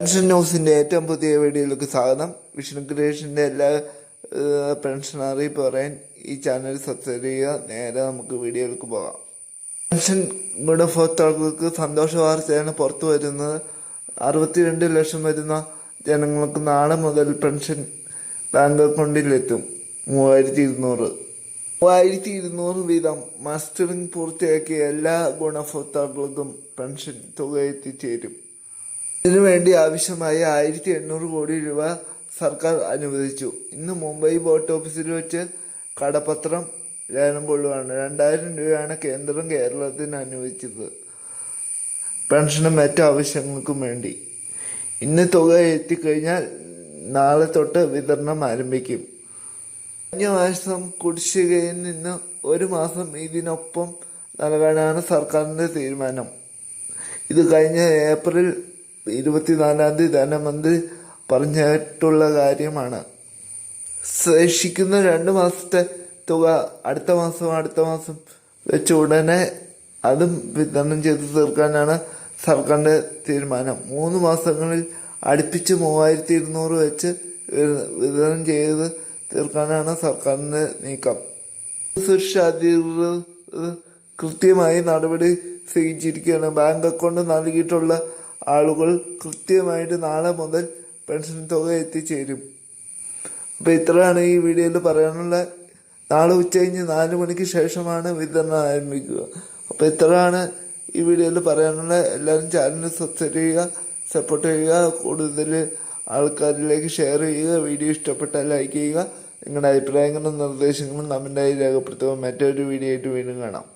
Pension ന്യൂസിന്റെ ഏറ്റവും പുതിയ വീഡിയോയിലേക്ക് സ്വാഗതം. വിഷ്ണു ക്രിയേഷന്റെ എല്ലാ പെൻഷനറി പറയാൻ ഈ ചാനൽ സബ്സ്ക്രൈബ് ചെയ്യുക. നേരെ നമുക്ക് വീഡിയോയിലേക്ക് പോകാം. പെൻഷൻ ഗുണഭോക്താക്കൾക്ക് സന്തോഷ വാർത്തയാണ് പുറത്തു വരുന്നത്. അറുപത്തിരണ്ട് ലക്ഷം വരുന്ന ജനങ്ങൾക്ക് നാളെ മുതൽ പെൻഷൻ ബാങ്ക് അക്കൗണ്ടിലെത്തും. മൂവായിരത്തി ഇരുന്നൂറ് മൂവായിരത്തി ഇരുന്നൂറ് വീതം മസ്റ്ററിംഗ് പൂർത്തിയാക്കിയ എല്ലാ ഗുണഭോക്താക്കൾക്കും പെൻഷൻ തുക എത്തിച്ചേരും. ഇതിനുവേണ്ടി ആവശ്യമായ ആയിരത്തി എണ്ണൂറ് കോടി രൂപ സർക്കാർ അനുവദിച്ചു. ഇന്ന് മുംബൈ ബോട്ട് ഓഫീസിൽ വെച്ച് കടപത്രം ലേലം കൊള്ളുകയാണ് രണ്ടായിരം രൂപയാണ് കേന്ദ്രം കേരളത്തിന് അനുവദിച്ചത്. പെൻഷനും മറ്റു ആവശ്യങ്ങൾക്കും വേണ്ടി. ഇന്ന് തുക എത്തിക്കഴിഞ്ഞാൽ നാളെ തൊട്ട് വിതരണം ആരംഭിക്കും. കഴിഞ്ഞ മാസം കുടിശ്ശികയിൽ നിന്ന് ഒരു മാസം ഇതിനൊപ്പം നൽകാനാണ് സർക്കാരിന്റെ തീരുമാനം. ഇത് കഴിഞ്ഞ ഏപ്രിൽ ഇരുപത്തിനാലാം തീയതി ധനമന്ത്രി പറഞ്ഞിട്ടുള്ള കാര്യമാണ്. ശേഷിക്കുന്ന രണ്ട് മാസത്തെ തുക അടുത്ത മാസം അടുത്ത മാസം വെച്ച് ഉടനെ അതും വിതരണം ചെയ്ത് തീർക്കാനാണ് സർക്കാരിന്റെ തീരുമാനം. മൂന്ന് മാസങ്ങളിൽ അടുപ്പിച്ച് മൂവായിരത്തി ഇരുന്നൂറ് വെച്ച് വിതരണം ചെയ്ത് തീർക്കാനാണ് സർക്കാരിന്റെ നീക്കം. സുരക്ഷ അധികൃതർ കൃത്യമായി നടപടി സ്വീകരിച്ചിരിക്കുകയാണ്. ബാങ്ക് അക്കൗണ്ട് നൽകിയിട്ടുള്ള ആളുകൾ കൃത്യമായിട്ട് നാളെ മുതൽ പെൻഷൻ തുക എത്തിച്ചേരും. അപ്പോൾ ഇത്രയാണ് ഈ വീഡിയോയിൽ പറയാനുള്ള നാളെ ഉച്ച കഴിഞ്ഞ് നാല് മണിക്ക് ശേഷമാണ് വിതരണം ആരംഭിക്കുക. അപ്പോൾ ഇത്രയാണ് ഈ വീഡിയോയിൽ പറയാനുള്ള. എല്ലാവരും ചാനൽ സബ്സ്ക്രൈബ് ചെയ്യുക സപ്പോർട്ട് ചെയ്യുക കൂടുതൽ ആൾക്കാരിലേക്ക് ഷെയർ ചെയ്യുക വീഡിയോ ഇഷ്ടപ്പെട്ടാൽ ലൈക്ക് ചെയ്യുക. നിങ്ങളുടെ അഭിപ്രായങ്ങളും നിർദ്ദേശങ്ങളും കമന്റായി രേഖപ്പെടുത്തുക. മറ്റൊരു വീഡിയോ ആയിട്ട് വീണ്ടും കാണാം.